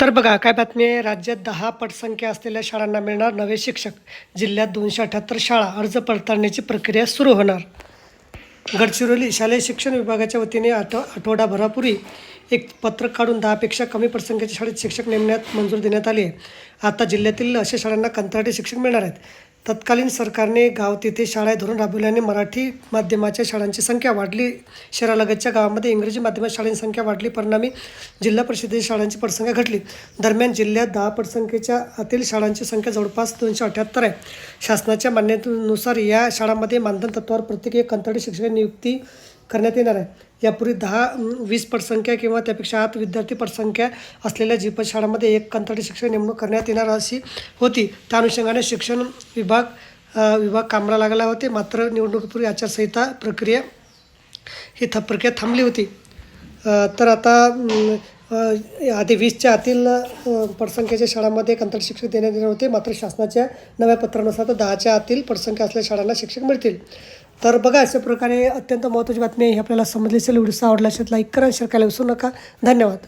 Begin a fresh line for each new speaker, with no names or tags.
तर बघा काय बातमी आहे? राज्यात दहा पटसंख्या असलेल्या शाळांना मिळणार नवे शिक्षक. जिल्ह्यात दोनशे अठ्याहत्तर शाळा अर्ज पडताळण्याची प्रक्रिया सुरू होणार. गडचिरोली शालेय शिक्षण विभागाच्या वतीने आठ आठवडाभरापूर्वी एक पत्रक काढून दहापेक्षा कमी पटसंख्येच्या शाळेत शिक्षक नेमण्यात मंजूर देण्यात आली आहे. आता जिल्ह्यातील अशा शाळांना कंत्राटी शिक्षक मिळणार आहेत. तत्कालीन सरकारने गाव तेथे शाळा धोरण राबवल्याने मराठी माध्यमाच्या शाळांची संख्या वाढली. शहरालगतच्या गावामध्ये इंग्रजी माध्यमाच्या शाळांची संख्या वाढली. परिणामी जिल्हा परिषदेच्या शाळांची पटसंख्या घटली. दरम्यान जिल्ह्यात दहा पटसंख्येच्या आतील शाळांची संख्या जवळपास दोनशे अठ्याहत्तर आहे. शासनाच्या मान्यतेनुसार या शाळांमध्ये मानधन तत्वावर प्रत्येक एक कंत्राटी शिक्षक नियुक्ती करण्यात येणार आहे. यापूर्वी दहा वीस पटसंख्या किंवा त्यापेक्षा आत विद्यार्थी पटसंख्या असलेल्या जीपत शाळांमध्ये एक कंत्राटी शिक्षक नेमणूक करण्यात येणार अशी होती. त्या अनुषंगाने शिक्षण विभाग विभाग कामाला लागला होते. मात्र निवडणुकीपूर्वी आचारसंहिता प्रक्रिया ही थ प्रक्रिया थांबली होती. तर आता आधी वीसच्या आतील पटसंख्येच्या शाळांमध्ये कंत्राटी शिक्षक देण्यात येणार होते. मात्र शासनाच्या नव्या पत्रानुसार तर दहाच्या आतील पटसंख्या असलेल्या शाळांना शिक्षक मिळतील. तर बघा अशा प्रकारे अत्यंत महत्त्वाची बातमी आहे ही आपल्याला समजली असेल. व्हिडिओ आवडला असेल लाईक करा शेअर करायला विसरू नका. धन्यवाद.